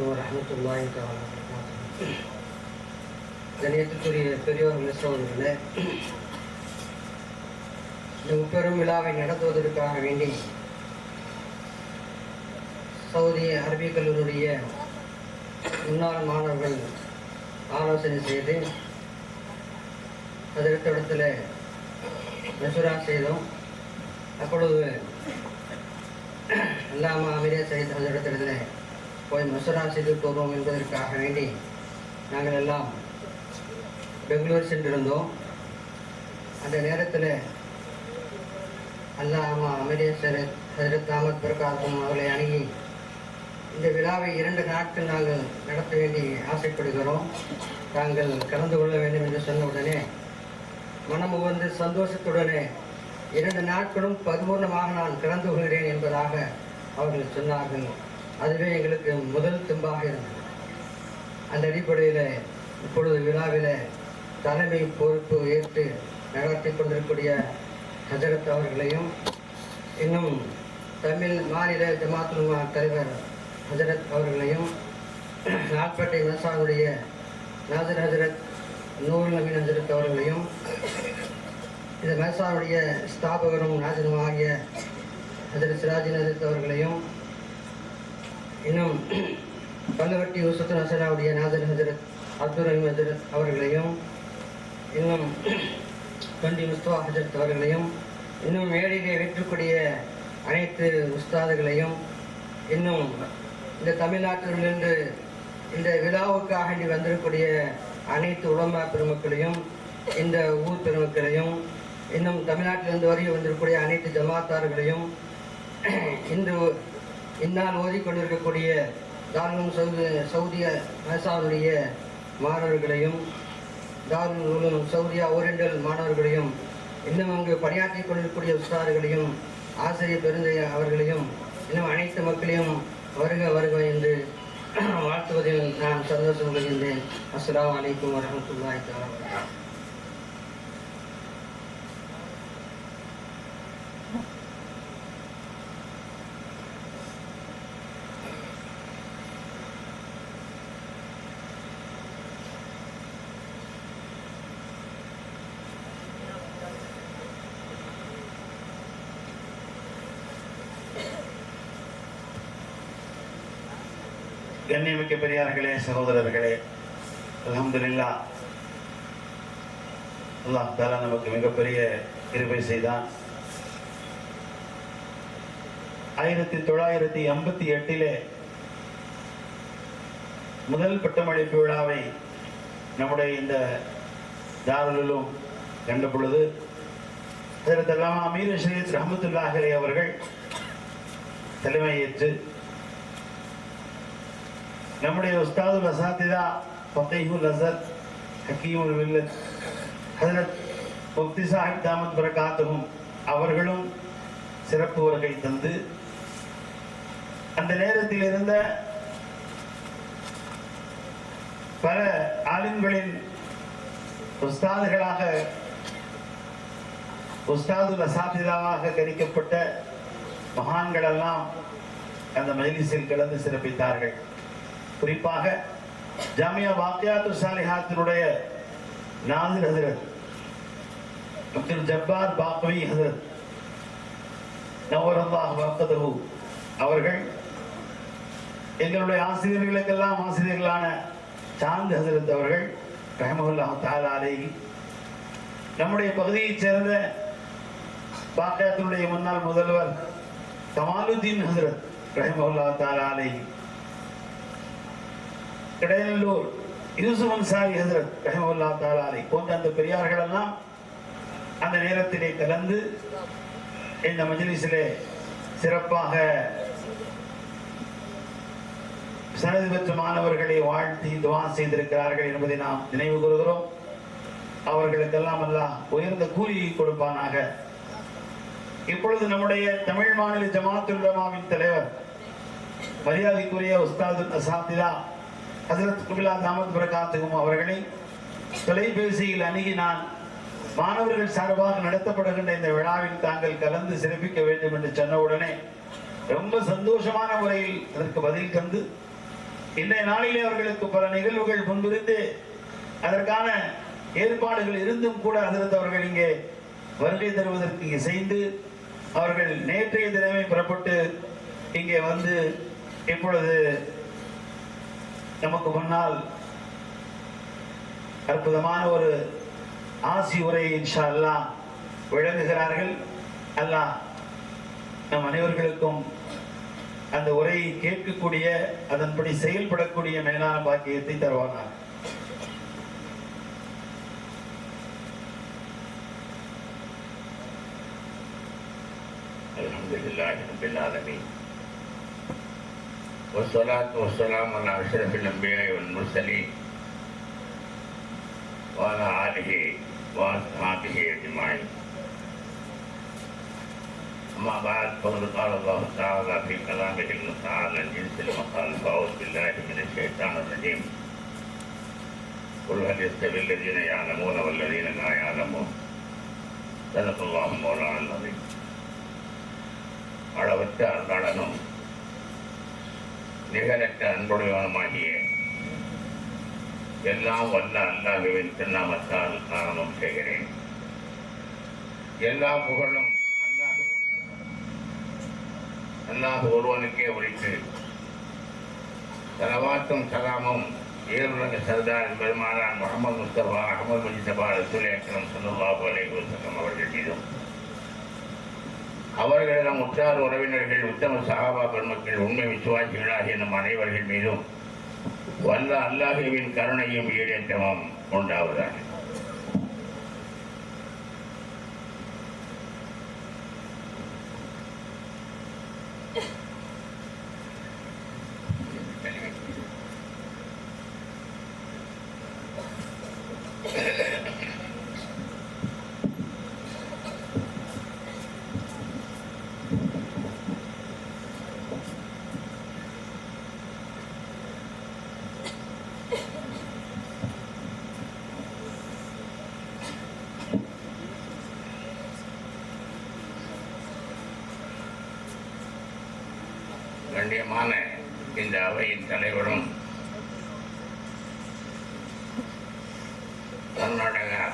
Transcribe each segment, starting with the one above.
வரகாத்து ரஹமத்துல்லாஹி தாலா கணியத்துக்குரிய பெரியோர் சோதர்களே இந்த முப்பெரும் விழாவை நடத்துவதற்காக வேண்டி சவுதி அரபிக் கல்லூரிய முன்னாள் மாணவர்கள் ஆலோசனை செய்து அதற்கு இடத்துல செய்தோம். அப்பொழுது அல்லாமல் அமீரே செய்த அதற்கு போய் மசூரா செய்து போவோம் என்பதற்காக வேண்டி நாங்கள் எல்லாம் பெங்களூர் சென்றிருந்தோம். அந்த நேரத்தில் அல்லாமா அமரேஸ்வர ஹசரத் அகமத் பிரகாசம் அவர்களை அணுகி இந்த விழாவை இரண்டு நாட்கள் நாங்கள் நடத்த வேண்டி ஆசைப்படுகிறோம். தாங்கள் கலந்து கொள்ள வேண்டும் என்று சொன்ன உடனே மனம் உகந்து சந்தோஷத்துடனே இரண்டு நாட்களும் பரிபூர்ணமாக நான் கலந்து கொள்கிறேன் என்பதாக அவர்கள் சொன்னார்கள். அதுவே எங்களுக்கு முதல் தும்பாக இருந்தது. அந்த அடிப்படையில் இப்பொழுது விழாவில் தலைமை பொறுப்பு ஏற்று நடத்தி கொண்டிருக்கூடிய ஹஜரத் அவர்களையும் இன்னும் தமிழ் மாநில ஜமாத்துலமா தலைவர் ஹஜரத் அவர்களையும் நாட்பேட்டை மசாவுடைய நாசர் ஹஜரத் நூர் நவீன் ஹஜரத் அவர்களையும் இந்த மசாவுடைய ஸ்தாபகரும் நாசனும் ஆகிய ஹஜரத் சிராஜின் ஹஜரத் அவர்களையும் இன்னும் பல்லவட்டி யூசுப் நசராவுடைய நாதர் ஹஜரத் அப்துல் ரஹீம் ஹஜரத் அவர்களையும் இன்னும் தந்தி முஸ்துவா ஹஜரத் அவர்களையும் இன்னும் மேடையிலே வெற்றக்கூடிய அனைத்து உஸ்தாதுகளையும் இன்னும் இந்த தமிழ்நாட்டிலிருந்து இந்த விழாவுக்காக இங்கு வந்திருக்கக்கூடிய அனைத்து உலமா பெருமக்களையும் இந்த ஊர் பெருமக்களையும் இன்னும் தமிழ்நாட்டிலிருந்து வரையும் வந்திருக்கக்கூடிய அனைத்து ஜமாத்தார்களையும் இந்து இந்நாள் ஓதிக்கொண்டிருக்கக்கூடிய தாருல் சவுதி சவுதிய மசாவுடைய மாணவர்களையும் தாருல் சவுதியா ஓரியண்டல் மாணவர்களையும் இன்னும் அங்கு பணியாற்றி கொண்டிருக்கக்கூடிய உஸ்தார்களையும் ஆசிரியர் பெருந்தை அவர்களையும் இன்னும் அனைத்து மக்களையும் வருக வருக என்று வாழ்த்துவதில் நான் சந்தோஷம் கொள்கின்றேன். அஸ்லாம் அலைக்கும் வரமத்துல்லாய் தஆலா. கண்ணியமிக்க பெரியார்களே சகோதரர்களே அலமதுல்லா அல்லாஹ் தாலா நமக்கு மிகப்பெரிய கிருபை செய்தான். ஆயிரத்தி தொள்ளாயிரத்தி எண்பத்தி எட்டிலே முதல் பட்டமளிப்பு விழாவை நம்முடைய இந்த தாரலிலும் கண்ட பொழுது ஹஜரத் அமீர் ஷரீத் ரஹமத்துல்லாஹரே அவர்கள் தலைமையேற்று நம்முடைய உஸ்தாது அசாத்திதா ஃபத்தைஹுல் அசர் ஹக்கீமுல் வில்லத் ஹசரத் முக்தி சாஹிப் தாமத் பிரகாத்தகும் அவர்களும் சிறப்பு வருகை தந்து அந்த நேரத்தில் இருந்த பல ஆளுங்களின் உஸ்தாதுகளாக உஸ்தாது அசாத்திதாவாக கணிக்கப்பட்ட மகான்களெல்லாம் அந்த மஜ்லிஸில் கலந்து சிறப்பித்தார்கள். குறிப்பாக ஜாமியா வாக்கியாத்து சாலிஹாத்தினுடைய நாசிர் ஹசரத். அப்துல் ஜப்பார் பாக்வி ஹசரத். நவரல்லாஹ் வக்கதஹு அவர்கள் எங்களுடைய ஆசிரியர்களுக்கெல்லாம் ஆசிரியர்களான சாந்த் ஹசரத் அவர்கள் ரஹமகுல்லாஹ் தாலா நம்முடைய பகுதியைச் சேர்ந்த பாக்கியாத்தினுடைய முன்னாள் முதல்வர் கமாலுதீன் ஹசரத் ரஹமகுல்லாஹ் தாலா அலைஹி கிடையநல்லூர் யூசுப் அன்சாரி ஹசரத் ரஹமுல்லா தாலாலை போன்ற அந்த பெரியார்கள் எல்லாம் அந்த நேரத்திலே கலந்து இந்த மஜ்லிஸிலே சிறப்பாக சனது பெற்ற மாணவர்களை வாழ்த்தி துவா செய்திருக்கிறார்கள் என்பதை நாம் நினைவு கூறுகிறோம். அவர்களுக்கெல்லாம் அல்லாஹ் உயர்ந்த கூலியை கொடுப்பானாக. இப்பொழுது நம்முடைய தமிழ் மாநில ஜமாத்துல் ரமாவின் தலைவர் மரியாதைக்குரிய உஸ்தாது அசாத்திதா ஹசரத் குபிலா தாமத் பிரகாத்துகும் அவர்களை தொலைபேசியில் அணுகி நான் மாணவர்கள் சார்பாக நடத்தப்படுகின்ற இந்த விழாவில் தாங்கள் கலந்து சிறப்பிக்க வேண்டும் என்று சொன்னவுடனே ரொம்ப சந்தோஷமான முறையில் அதற்கு பதில் தந்து இன்றைய நாளிலே அவர்களுக்கு பல நிகழ்வுகள் முன்பிருந்து அதற்கான ஏற்பாடுகள் இருந்தும் கூட அதிர்ந்து அவர்கள் இங்கே வருகை தருவதற்கு இசைந்து அவர்கள் நேற்றைய தினமே புறப்பட்டு இங்கே வந்து இப்பொழுது நமக்கு முன்னால் அற்புதமான ஒரு ஆசி உரையை இன்ஷா அல்லாஹ் விளங்குகிறார்கள் அல்லாஹ் நம் அனைவர்களுக்கும் அந்த உரையை கேட்கக்கூடிய அதன்படி செயல்படக்கூடிய மேலான பாக்கியத்தை தருவானார் الحمد لله رب العالمين والصلاة والسلام على أشرف الأنبياء والمرسلين وعلى آله وأصحابه أجمعين أما بعد فقد قال الله تعالى في كلامه المتعالى الجنس المقال فأعوذ بالله من الشيطان الرجيم قل هل يستوي الذين يعلمون والذين لا يعلمون صدق الله مولانا العظيم அளவற்ற அருளாளனும் நிகரற்ற அன்புடையவனுமாகிய எல்லாம் வல்ல அல்லாஹுவின் திருநாமத்தால் ஆரம்பம் செய்கிறேன். எல்லா புகழும் அல்லாஹ். அல்லாஹ் ஒருவனுக்கே உரித்து தலவாத்தும் சலாமும் ஏருலக சர்தார் பெருமானார் முகமது முஸ்தபா அகமது முஜிதபா ரசூல் அக்ரம் சல்லாஹூ அலைஹி வஸல்லம் அவர்கள் மீதும் அவர்களிடம் உற்றார் உறவினர்கள் உத்தம சகாபா பெருமக்கள் உண்மை விசுவாசிகளாகிய நம் அனைவர்கள் மீதும் வல்ல அல்லாஹுவின் கருணையும் ஈடேற்றமும் உண்டாவதாக கண்ணியமான இந்த அவையின் தலைவரும் கர்நாடகா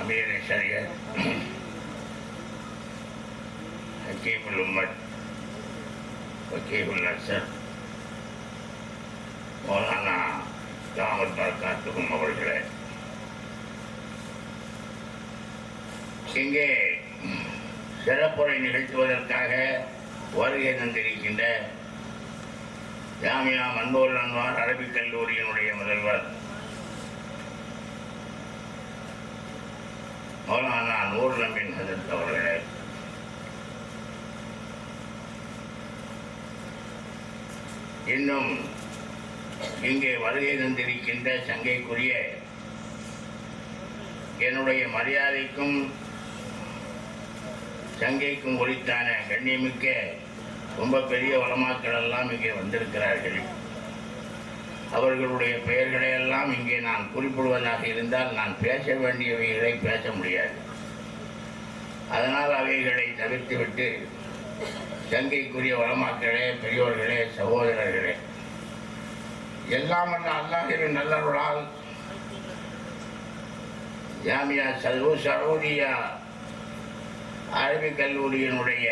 அமீர் ஷரியர் ஹக்கீபுல் உம்மட் வக்கீபுல் அசர் மௌலானா ஜாமத் பரகாத்துக்கும் அவர்களே. இங்கே சிறப்புரை நிகழ்த்துவதற்காக வருகை தந்திருக்கின்ற ஜாமியா மன்பூர் அன்வார் அரபிக் கல்லூரியினுடைய முதல்வர். மௌலானா நூர் நம்பின் ஹசத் அவர்களே இன்னும் இங்கே வருகை தந்திருக்கின்ற சங்கைக்குரிய என்னுடைய மரியாதைக்கும் சங்கைக்கும் குறித்தான கண்ணியமிக்க ரொம்ப பெரிய வளமாக்கள் எல்லாம் இங்கே வந்திருக்கிறார்கள். அவர்களுடைய பெயர்களை எல்லாம் இங்கே நான் குறிப்பிடுவதாக இருந்தால் நான் பேச வேண்டியவைகளை பேச முடியாது. அதனால் அவைகளை தவிர்த்துவிட்டு சங்கைக்குரிய வளமாக்களே பெரியோர்களே சகோதரர்களே எல்லாம் அல்ல அல்லாஹின் நல்லவர்களால் ஜாமியா சது சரோதியா அரபிக் கல்லூரியினுடைய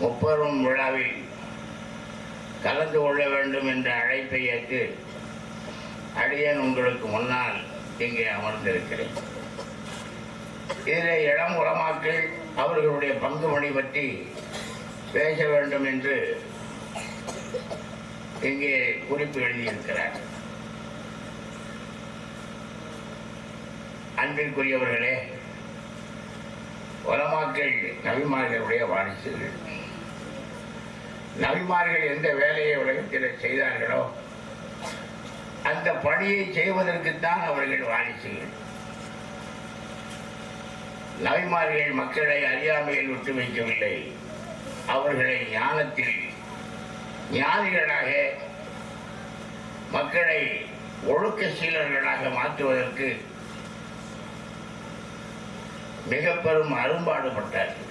முப்பெரும் விழாவில் கலந்து கொள்ள வேண்டும் என்ற அழைப்பை ஏற்று அடியன் உங்களுக்கு முன்னால் இங்கே அமர்ந்திருக்கிறேன். இதில் இளம் உலமாக்கள் அவர்களுடைய பங்குமணி பற்றி பேச வேண்டும் என்று இங்கே குறிப்பு எழுதியிருக்கிறார். அன்பிற்குரியவர்களே உலமாக்கள் கவிமார்களுடைய வாரிசுகள். நபிமார்கள் எந்த வேலையை உலகத்தில் செய்தார்களோ அந்த பணியை செய்வதற்குத்தான் அவர்கள் வாரிசுகள். நபிமார்கள் மக்களை அறியாமையில் விட்டு வைக்கவில்லை. அவர்களை ஞானத்தில் ஞானிகளாக மக்களை ஒழுக்க சீலர்களாக மாற்றுவதற்கு மிக பெரும் அரும்பாடுபட்டார்கள்.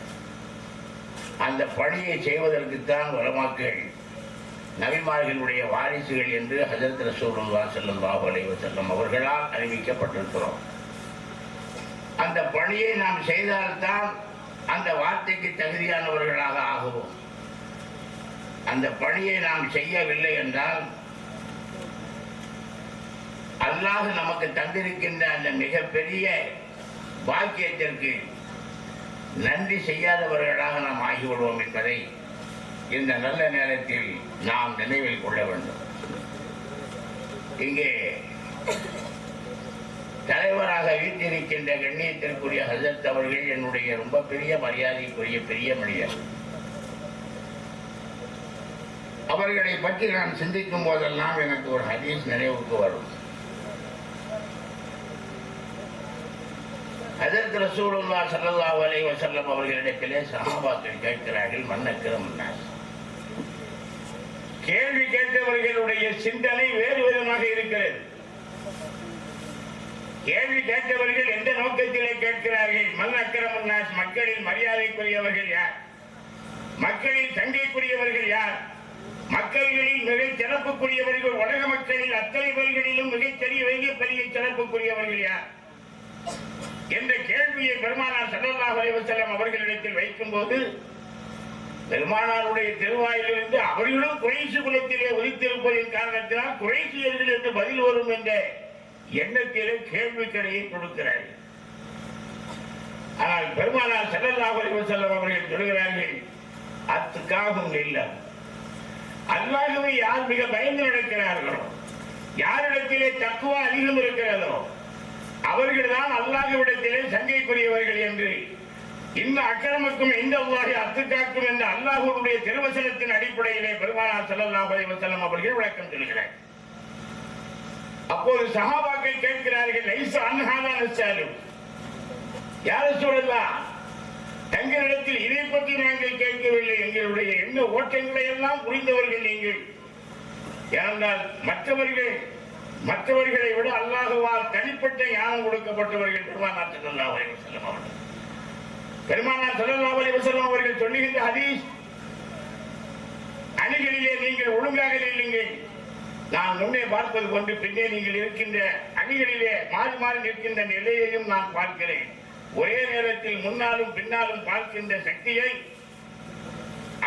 அந்த பணியை செய்வதற்குத்தான் உலமாக்கள் நபிமார்களுடைய வாரிசுகள் என்று ஹஜரத் ரசூலுல்லா பாபு அலைஹி செல்லும் அவர்களால் அறிவிக்கப்பட்டிருக்கிறோம். அந்த பணியை நாம் செய்தால்தான் அந்த வார்த்தைக்கு தகுதியானவர்களாக ஆகுவோம். அந்த பணியை நாம் செய்யவில்லை என்றால் அல்லாஹ் நமக்கு தந்திருக்கின்ற அந்த மிகப்பெரிய பாக்கியத்திற்கு நன்றி செய்யாதவர்களாக நாம் ஆகிவிடுவோம் என்பதை இந்த நல்ல நேரத்தில் நாம் நினைவில் கொள்ள வேண்டும். இங்கே தலைவராக வீட்டிருக்கின்ற கண்ணியத்திற்குரிய ஹசரத் அவர்கள் என்னுடைய ரொம்ப பெரிய மரியாதைக்குரிய பெரிய மனிதர். அவர்களை பற்றி நான் சிந்திக்கும் போதெல்லாம் எனக்கு ஒரு ஹதீஸ் நினைவுக்கு வரும். அதற்கு ரசூலுல்லா சல்லா அலை வசல்லம் அவர்களிடத்திலே சகாபாக்கள் கேட்கிறார்கள் மன்னக்கிறம் கேள்வி கேட்டவர்களுடைய சிந்தனை வேறு விதமாக இருக்கிறது. கேள்வி கேட்டவர்கள் எந்த நோக்கத்திலே கேட்கிறார்கள்? மன் அக்கிரமன் மக்களின் மரியாதைக்குரியவர்கள் யார்? மக்களின் சங்கைக்குரியவர்கள் யார்? மக்கள்களில் மிக சிறப்புக்குரியவர்கள் உலக மக்களில் அத்தனை பேர்களிலும் மிகச் சிறிய பெரிய சிறப்புக்குரியவர்கள் யார்? என்ற கேள்வியை பெருமானார் ஸல்லல்லாஹு அலைஹி அவர்களிடத்தில் அவர்களிடத்தில் வைக்கும்போது பெருமானாருடைய திருவாயிலிருந்து அவர்களும் குறைசி குலத்திலே உதித்திருப்பதின் காரணத்தினால் குறைசியர்கள் என்று பதில் வரும் என்ற எண்ணத்திலே கேள்விக்கடையை கொடுக்கிறார். ஆனால் பெருமானார் ஸல்லல்லாஹு அலைஹி அவர்கள் சொல்கிறார்கள் அத்துக்காகும் இல்லை அல்லாகவே யார் மிக பயந்து நடக்கிறார்களோ யாரிடத்திலே தக்குவா அதிகம் இருக்கிறதோ அவர்கள்தான் அல்லாஹுவிடத்திலே சங்கைக்குரியவர்கள் என்று. இந்த அக்கிரமக்கும் இந்த அல்லாஹை அத்துக்காக்கும் என்ற அல்லாஹுடைய திருவசனத்தின் அடிப்படையிலே பெருமானார் ஸல்லல்லாஹு அலைஹி அவர்கள் விளக்கம் சொல்கிறார். அப்போது சஹாபாக்கள் கேட்கிறார்கள் லைச அன்ஹாதா நஸ்ஸாலும் யார சொல்லலாம் தங்களிடத்தில் இதை பற்றி நாங்கள் கேட்கவில்லை. எங்களுடைய எண்ண ஓட்டங்களை எல்லாம் புரிந்தவர்கள் நீங்கள். ஏனென்றால் மற்றவர்கள் மற்றவர்களை விட அல்லாஹுவால் தனிப்பட்ட ஞானம் கொடுக்கப்பட்டவர்கள் பெருமானார் ஸல்லல்லாஹு அலைஹி வஸல்லம் அவர்கள். பெருமானார் அவர்கள் சொல்லுகின்ற ஹதீஸ் அணிகளிலே நீங்கள் ஒழுங்காக இல்லைங்கள் நான் முன்னே பார்ப்பது கொண்டு பின்னே நீங்கள் இருக்கின்ற அணிகளிலே மாறி மாறி நிற்கின்ற நிலையையும் நான் பார்க்கிறேன். ஒரே நேரத்தில் முன்னாலும் பின்னாலும் பார்க்கின்ற சக்தியை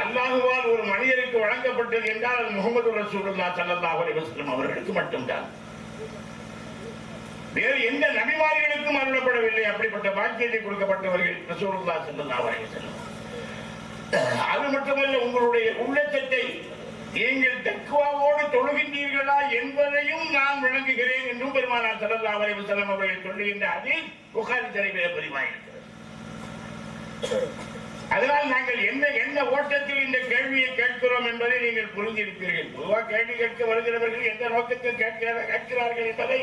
அல்லாஹுவால் ஒரு மனிதருக்கு வழங்கப்பட்டது என்றால் முகமது ரசூலுல்லாஹ் ஸல்லல்லாஹு அலைஹி அவர்களுக்கு மட்டும்தான். வேறு எந்த நபிமாரிகளுக்கும் அருளப்படவில்லை. அப்படிப்பட்ட பாக்கியத்தை கொடுக்கப்பட்டவர்கள் ரசூலுல்லாஹ் ஸல்லல்லாஹு அது மட்டுமல்ல உங்களுடைய உள்ளச்சத்தை நீங்கள் தக்குவாவோடு தொழுகின்றீர்களா என்பதையும் நான் விளங்குகிறேன் என்றும் பெருமானார் ஸல்லல்லாஹு அலைஹி செல்லம் அவர்கள் சொல்லுகின்ற அதில் புகாரி தலைவிலே பதிவாயிருக்கிறது. அதனால் நாங்கள் என்ன என்ன ஓட்டத்தில் இந்த கேள்வியை கேட்கிறோம் என்பதை நீங்கள் புரிந்திருப்பீர்கள். பொதுவாக கேள்வி கேட்க வருகிறவர்கள் எந்த நோக்கத்தில் கேட்கிறார்கள் என்பதை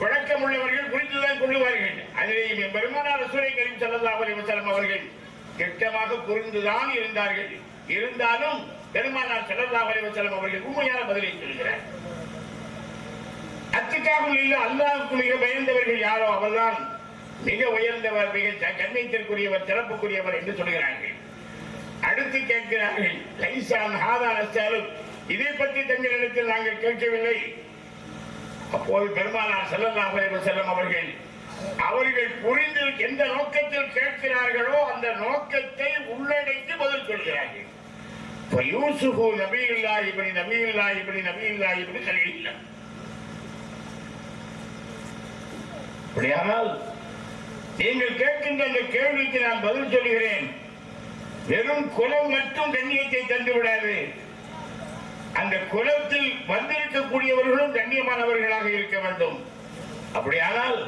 வழக்கம் உள்ளவர்கள் புரிந்துதான் கொள்ளுவார்கள். அதிலே பெருமானார் ரசூலை கரீம் ஸல்லல்லாஹு அலைஹி அவர்கள் திட்டமாக புரிந்துதான் இருந்தார்கள். இருந்தாலும் பெருமானார் ஸல்லல்லாஹு அலைஹி அவர்கள் உண்மையான பதிலை சொல்கிறார். அத்துக்காகவும் இல்லை அல்லாவுக்கு மிக பயந்தவர்கள் யாரோ அவர்தான். மிக உயர்ந்தவர் மிக கண்ணைத்திற்குரியவர் கண்ணியத்திற்குரியவர் சிறப்புக்குரியவர் என்று சொல்கிறார்கள். அடுத்து கேட்கிறார்கள் லைசான் ஹாதான் இதை பற்றி தங்களிடத்தில் நாங்கள் கேட்கவில்லை. அப்போது பெருமானார் ஸல்லல்லாஹு செல்லும் அவர்கள் அவர்கள் புரிந்து எந்த நோக்கத்தில் கேட்கிறார்களோ அந்த நோக்கத்தை உள்ளடக்கி பதில் சொல்கிறார்கள். இப்போ யூசுஃபு நபியுல்லா இப்படி நபியுல்லா இப்படி நபியுல்லா இப்படி கல்வியில்லா அப்படியானால் நீங்கள் கேட்கின்ற அந்த கேள்விக்கு நான் பதில் சொல்கிறேன் வெறும் குலம் மட்டும் கண்ணியத்தை தந்து விடாது அந்த குலத்தில் வந்திருக்கக்கூடியவர்களும் கண்ணியமானவர்களாக இருக்க வேண்டும். அப்படியானால்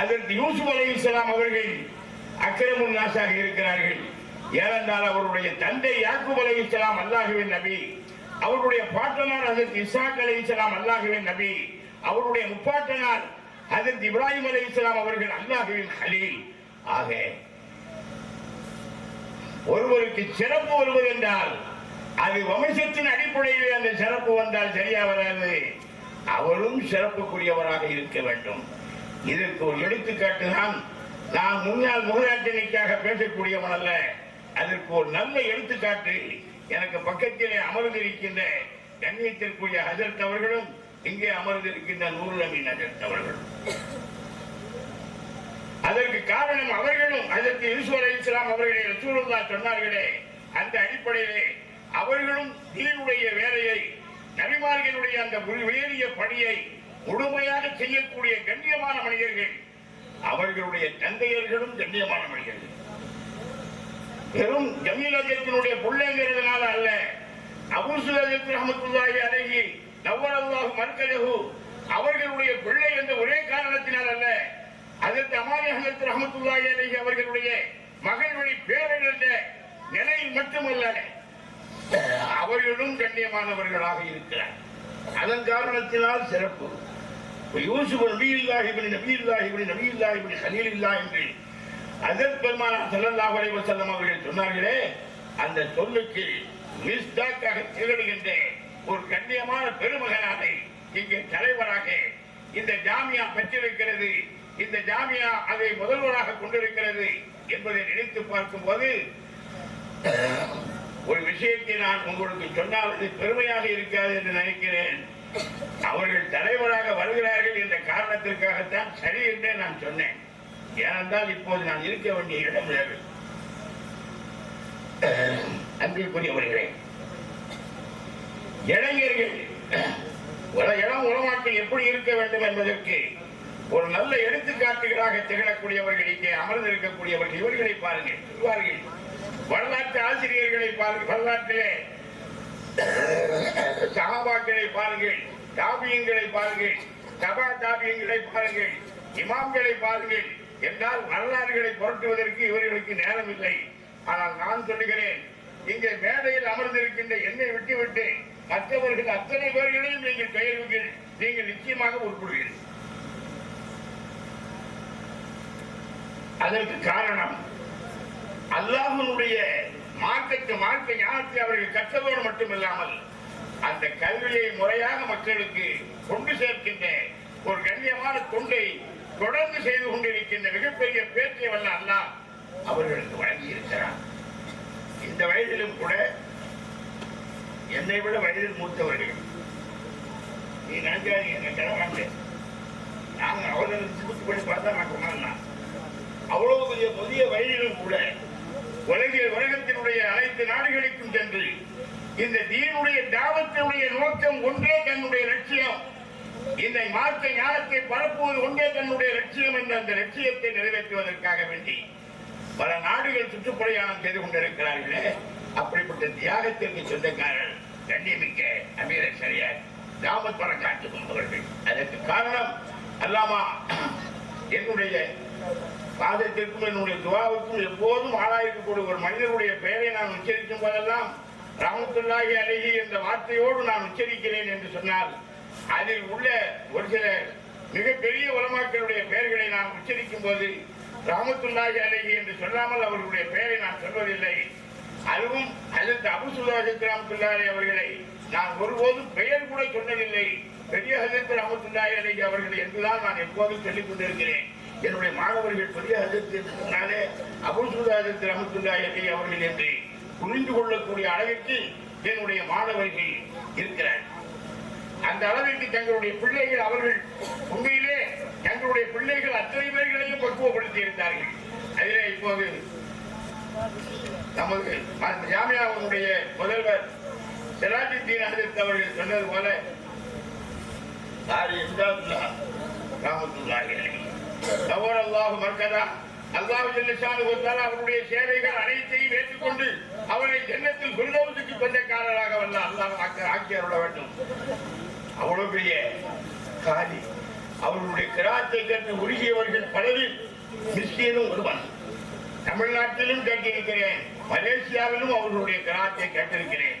அதற்கு யூசுப் அலி இஸ்லாம் அவர்கள் அக்கிரமுன் நாசாக இருக்கிறார்கள். ஏனென்றால் அவருடைய தந்தை யாக்குப் அலி இஸ்லாம் அல்லாஹுவின் நபி. அவருடைய பாட்டனார் அதற்கு இசாக் அலி இஸ்லாம் அல்லாஹுவின் நபி. அவருடைய முப்பாட்டனார் அதற்கு இப்ராஹிம் அலி இஸ்லாம் அவர்கள் அல்லாஹுவின் ஹலீல். ஆக ஒருவருக்கு சிறப்பு வருவது என்றால் அது வம்சத்தின் அடிப்படையில் அந்த சிறப்பு வந்தால் சரியா வராது. அவரும் சிறப்புக்குரியவராக இருக்க வேண்டும். இதற்கு ஒரு எடுத்துக்காட்டு தான் நான் முன்னாள் முகராஜனிக்காக பேசக்கூடியவன் அல்ல. அதற்கு ஒரு நல்ல எடுத்துக்காட்டு எனக்கு பக்கத்திலே அமர்ந்திருக்கின்ற கண்ணியத்திற்குரிய ஹசரத் அவர்களும் இங்கே அமர்ந்திருக்கின்ற நூறு அமீன் ஹசரத் அவர்களும். அதற்கு காரணம் அவர்களும் அதற்கு ஈஸ்வர இஸ்லாம் அவர்களே ரசூலுல்லா சொன்னார்களே அந்த அடிப்படையிலே அவர்களும் தீனுடைய வேலையை நபிமார்களுடைய அந்த உயரிய பணியை முழுமையாக செய்யக்கூடிய கண்ணியமான மனிதர்கள். அவர்களுடைய தந்தையர்களும் கண்ணியமான மனிதர்கள். வெறும் ஜமீலத்தினுடைய பிள்ளைங்கிறதுனால அல்ல அபூசுலத்தின் ரஹமத்துல்லாஹி அலைஹி நவ்வரல்லாஹு மர்கஜஹு அவர்களுடைய பிள்ளை என்ற ஒரே காரணத்தினால் அல்ல அதற்கு அமானி அஹமத் ரஹமத்துல்லாஹி அலைஹி அவர்களுடைய மகளுடைய வழி பேரன் என்ற நிலையில் மட்டுமல்ல. அவர்களும் கண்ணியமானவர்களாக இருக்கிறார். அதன் காரணத்தினால் சிறப்பு. இப்ப யூசுப் நபியில்லாஹி இப்படி நபியில்லாஹி இப்படி இல்லா இப்படி இல்லா என்று அதர் பெருமானா செல்லல்லா வரைவ செல்லம் அவர்கள் சொன்னார்களே அந்த சொல்லுக்கு மிஸ்டாக்காக திகழ்கின்ற ஒரு கண்ணியமான பெருமகனாக இங்கே தலைவராக இந்த ஜாமியா பெற்றிருக்கிறது இந்த ஜாமியா அதை முதல்வராக கொண்டிருக்கிறது என்பதை நினைத்து பார்க்கும்போது ஒரு விஷயத்தை நான் உங்களுக்கு சொன்னால் இது பெருமையாக இருக்காது என்று நினைக்கிறேன். அவர்கள் தலைவராக வருகிறார்கள் என்ற காரணத்திற்காகத்தான் சரி என்றே நான் சொன்னேன். ஏனென்றால் இப்போது நான் இருக்க வேண்டிய இடம் வேறு. அன்பிற்குரியவர்களே இளைஞர்கள் உல இளம் உலமாக்கள் எப்படி இருக்க வேண்டும் என்பதற்கு ஒரு நல்ல எடுத்துக்காட்டுகளாக திகழக்கூடியவர்கள் இங்கே அமர்ந்திருக்கக்கூடியவர்கள் இவர்களை பாருங்கள் சொல்வார்கள். வரலாற்று ஆசிரியர்களை பாருங்கள் வரலாற்றிலே சகாபாக்களை பாருங்கள் தாபியங்களை பாருங்கள் சபா தாபியங்களை பாருங்கள் இமாம்களை பாருங்கள். என்றால் வரலாறுகளை புரட்டுவதற்கு இவர்களுக்கு நேரம் இல்லை ஆனால் நான் சொல்லுகிறேன் இங்கே மேடையில் அமர்ந்திருக்கின்ற என்னை விட்டுவிட்டு மற்றவர்கள் அத்தனை பேர்களையும் நீங்கள் பெயர்வுகள் நீங்கள் நிச்சயமாக உட்படுவீர்கள் அதற்கு காரணம் அல்லாஹனுடைய மார்க்கத்து மார்க்க ஞானத்தை அவர்கள் கற்றதோடு மட்டுமில்லாமல் அந்த கல்வியை முறையாக மக்களுக்கு கொண்டு சேர்க்கின்ற ஒரு கண்ணியமான தொண்டை தொடர்ந்து செய்து கொண்டிருக்கின்ற மிகப்பெரிய பேச்சை வல்ல அல்லாஹ் அவர்களுக்கு வழங்கி இருக்கிறார் இந்த வயதிலும் கூட என்னை விட வயதில் மூத்தவர்கள். நீ நினைக்காதீங்க எங்க கிளம்பாங்க நாங்கள் அவர்களுக்கு கூட்டு பண்ணி பார்த்தா நான் கொண்டாடலாம். அவ்வளவு பெரிய புதிய வயதிலும் கூட உலகிய உலகத்தினுடைய அனைத்து நாடுகளுக்கும் சென்று இந்த தீனுடைய தாவத்தினுடைய நோக்கம் ஒன்றே தன்னுடைய லட்சியம். இந்த மார்க்க ஞானத்தை பரப்புவது ஒன்றே தன்னுடைய லட்சியம் என்ற அந்த லட்சியத்தை நிறைவேற்றுவதற்காக வேண்டி பல நாடுகள் சுற்றுப்பிரயாணம் செய்து கொண்டிருக்கிறார்களே. அப்படிப்பட்ட தியாகத்திற்கு சொந்தக்காரர் கண்ணியமிக்க அமீர சரியார் தாமத் பறக்காட்டு அதற்கு காரணம் அல்லாமா என்னுடைய பாதத்திற்கும் என்னுடைய துவாவுக்கும் எப்போதும் ஆளாயிருக்கக்கூடிய ஒரு மனிதனுடைய பெயரை நான் உச்சரிக்கும் போதெல்லாம் ரஹமத்துல்லாஹி அழகி என்ற வார்த்தையோடு நான் உச்சரிக்கிறேன் என்று சொன்னால் அதில் உள்ள ஒரு சில மிகப்பெரிய உலமாக்களுடைய பெயர்களை நான் உச்சரிக்கும் போது ரஹமத்துல்லாஹி அழகி என்று சொல்லாமல் அவர்களுடைய பெயரை நான் சொல்வதில்லை. அதுவும் அதற்கு அபுசுல்லாஹித் ரஹமத்துல்லாஹி அவர்களை நான் ஒருபோதும் பெயர் கூட சொன்னதில்லை பெரிய ஹசரத் ரஹமத்துல்லாஹி அழகி அவர்கள் என்றுதான் நான் எப்போதும் சொல்லிக் கொண்டிருக்கிறேன். என்னுடைய மாணவர்கள் பெரிய ஹஜரத் சொன்னாலே அபுசுல்லாஹித் அவர்கள் என்று புரிந்து கொள்ளக்கூடிய அளவிற்கு என்னுடைய மாணவர்கள் இருக்கிறார் அந்த அளவிற்கு தங்களுடைய பிள்ளைகள் அவர்கள் உண்மையிலே தங்களுடைய பிள்ளைகள் அத்தனை பேர்களையும் பக்குவப்படுத்தி இருந்தார்கள். அதிலே இப்போது நமது ஜாமியாவுடைய முதல்வர் சிராஜுத்தீன் ஹஜரத் அவர்கள் சொன்னது போல தாரி அல்லாஹ் மர்கதா. அல்லாஹ் அவருடைய சேவைகள் அனைத்தையும் ஏற்றுக்கொண்டு அவரை ஜன்னத்தில் குருதவுக்கு சொந்தக்காரராக வல்ல அல்லாஹ் ஆக்கி அருள வேண்டும். அவ்வளவு பெரிய காலி. அவர்களுடைய கிராத்தை கற்று உருகியவர்கள் பலரில் கிறிஸ்டியனும் ஒருவன். தமிழ்நாட்டிலும் கேட்டிருக்கிறேன் மலேசியாவிலும் அவர்களுடைய கிராத்தை கேட்டிருக்கிறேன்.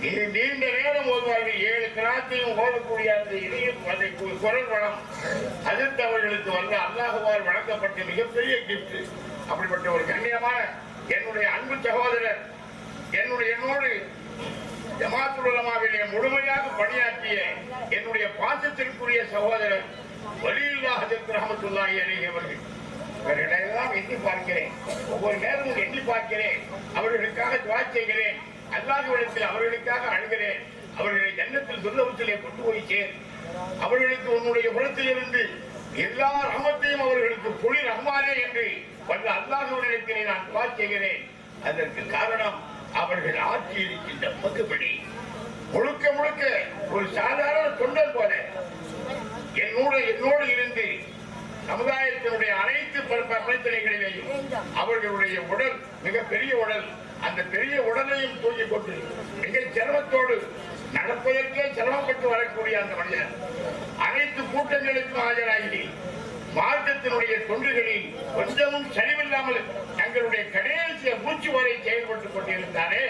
இது நீண்ட நேரம் ஓதுவார்கள் ஏழு கிராத்தையும் ஓதக்கூடிய அந்த இதையும் அதை குரல் வளம். அதற்கு அவர்களுக்கு வந்து அல்லாஹுவால் வழங்கப்பட்ட மிகப்பெரிய கிஃப்ட் அப்படிப்பட்ட ஒரு கண்ணியமான என்னுடைய அன்பு சகோதரர் என்னுடைய என்னோடு ஜமாத்துலமாவிலே முழுமையாக பணியாற்றிய என்னுடைய பாசத்திற்குரிய சகோதரர் வலியுல்லா ஹஜரத் ரஹமத்துல்லாஹி அலைஹி அவர்கள். இவர்களை எல்லாம் எண்ணி பார்க்கிறேன். ஒவ்வொரு நேரமும் எண்ணி பார்க்கிறேன். அவர்களுக்காக துவா செய்கிறேன். அல்லாஹ்விடத்தில் அவர்களுக்காக அழுகிறேன். அவர்களை ஜன்னத்தில் துர்லபத்திலே கொண்டு போய் சேர். அவர்களுக்கு உன்னுடைய குலத்திலிருந்து எல்லா ரகமத்தையும் அவர்களுக்கு புலி ரஹ்மானே என்று வல்ல அல்லாஹ்விடத்திலே நான் துவா செய்கிறேன். அதற்கு காரணம் அவர்கள் ஆட்சி இருக்கின்ற பகுபடி முழுக்க முழுக்க ஒரு சாதாரண தொண்டர் போல என்னோடு என்னோடு இருந்து சமுதாயத்தினுடைய அனைத்து பிரச்சனைகளிலேயும் அவர்களுடைய உடல் மிக பெரிய உடல் அந்த பெரிய உடலையும் தூக்கிக் கொண்டு மிக சிரமத்தோடு நடப்பதற்கே சிரமப்பட்டு வரக்கூடிய அந்த மனிதர். அனைத்து கூட்டங்களுக்கும் ஆஜராகி மார்க்கத்தினுடைய தொண்டுகளில் கொஞ்சமும் சரிவில்லாமல் தங்களுடைய கடைசிய மூச்சு வரை செயல்பட்டுக் கொண்டிருந்தாரே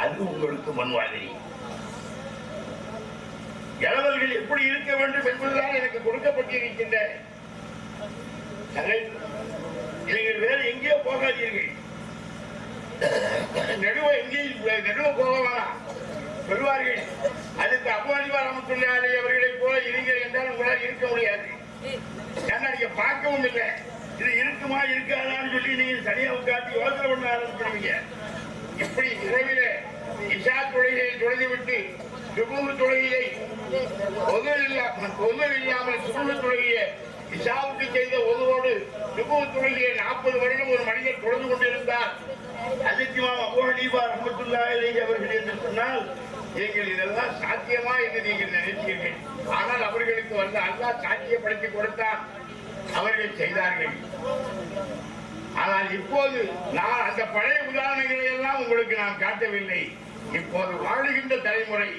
அது உங்களுக்கு மண்வாதிரி இளவல்கள் எப்படி இருக்க வேண்டும் என்பதுதான் எனக்கு கொடுக்கப்பட்டிருக்கின்ற இளைஞர் நீங்கள் வேறு எங்கேயோ போகாதீர்கள். நெடுவ எங்கே நெடுவ போக வேணாம். சொல்வார்கள் அதுக்கு அபுவானிவா ரமத்துள்ளாரி அவர்களைப் போல இருங்கள் என்றால் உங்களால் இருக்க முடியாது. ஏன்னா நீங்க பார்க்கவும் இல்லை. இது இருக்குமா இருக்காதான்னு சொல்லி நீங்க தனியா உட்காந்து யோசனை பண்ண ஆரம்பிச்சிருவீங்க. இப்படி இரவில இஷா தொழிலை தொழுது விட்டு சுபூர் தொழுகையை ஒது இல்லாமல் ஒது இல்லாமல் சுபூர் தொழுகையை இஷாவுக்கு செய்த ஒதுவோடு சுபூர் தொழுகையை நாற்பது வருடம் ஒரு மனிதர் தொழுது கொண்டிருந்தார். அதுக்கு மாம் அபு ஹனீஃபா ரஹ்மத்துல்லாஹி அவர்கள் என்று சொன்னால் நீங்கள் இதெல்லாம் சாத்தியமா என்று நீங்கள் நினைத்தீர்கள். ஆனால் அவர்களுக்கு வந்து அல்லாஹ் சாத்தியப்படுத்தி கொடுத்தான் அவர்கள் செய்தார்கள். ஆனால் இப்போது நான் அந்த பழைய உதாரணங்களை எல்லாம் உங்களுக்கு நான் காட்டவில்லை. இப்போது வாழுகின்ற தலைமுறை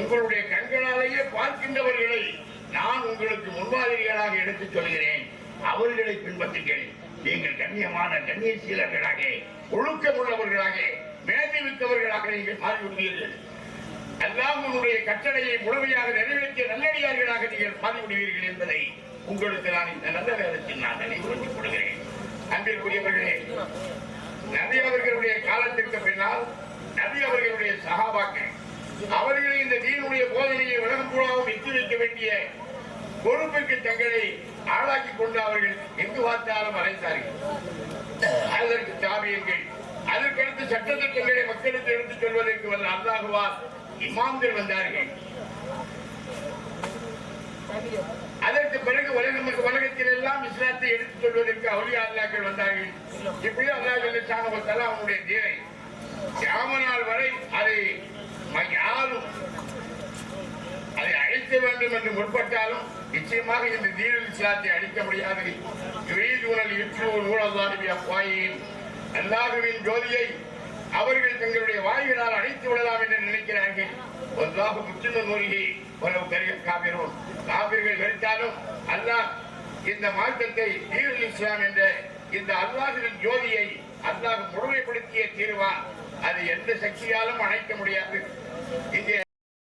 உங்களுடைய கண்களாலேயே பார்க்கின்றவர்களை நான் உங்களுக்கு முன்மாதிரிகளாக எடுத்துச் சொல்கிறேன். அவர்களை பின்பற்றுங்கள் நீங்கள் கண்ணியமான கண்ணியசீலர்களாக ஒழுக்கம் உள்ளவர்களாக மேதை மிக்கவர்களாக நீங்கள் மாறிவிடுவீர்கள். உன்னுடைய கட்டளையை முழுமையாக நிறைவேற்றிய நல்லடியார்களாக நீங்கள் மாறிவிடுவீர்கள் என்பதை உங்களுக்கு நான் இந்த நல்ல நேரத்தில் நான் நினைவுபடுத்திக் கொள்கிறேன். அன்பிற்குரியவர்களே நபி அவர்களுடைய காலத்திற்கு பின்னால் நபி அவர்களுடைய சகாபாக்கள் அவர்களை இந்த தீனுடைய போதனையை உலகம் பூராவும் எத்தி வைக்க வேண்டிய பொறுப்புக்கு தங்களை ஆளாக்கி கொண்டு அவர்கள் எங்கு பார்த்தாலும் அலைந்தார்கள் அதற்கு சாபியங்கள் அதற்கடுத்து சட்டத்திட்டங்களை மக்களுக்கு எடுத்துச் சொல்வதற்கு வந்த அல்லாஹுவார் இமாம்கள் வந்தார்கள். அதற்கு பிறகு உலகம் உலகத்தில் எல்லாம் இஸ்லாத்தை எடுத்துச் சொல்வதற்கு அவுலியா அல்லாக்கள் வந்தார்கள். இப்படி அல்லாஹ் ஜல்லிச்சான அவனுடைய தேவை யாமனால் வரை அதை யாரும் அதை அழைக்க வேண்டும் என்று முற்பட்டாலும் நிச்சயமாக இந்த தீனல் அழிக்க முடியாது இறைதூரல் இற்று நூலல்லாஹி அப்பாயின் அல்லாஹுவின் ஜோதியை அவர்கள் தங்களுடைய வாய்களால் அழைத்து விடலாம் என்று நினைக்கிறார்கள். ஒன்றாக முற்றிலும் நூலிகை உறவு கரிய காவிரோன் காவிர்கள் வெறுத்தாலும் அல்லாஹ் இந்த மார்க்கத்தை தீனல் இஸ்லாம் என்ற இந்த அல்லாஹின் ஜோதியை அல்லாஹ் முழுமைப்படுத்திய தீர்வான். அது எந்த சக்தியாலும் அணைக்க முடியாது. இங்கே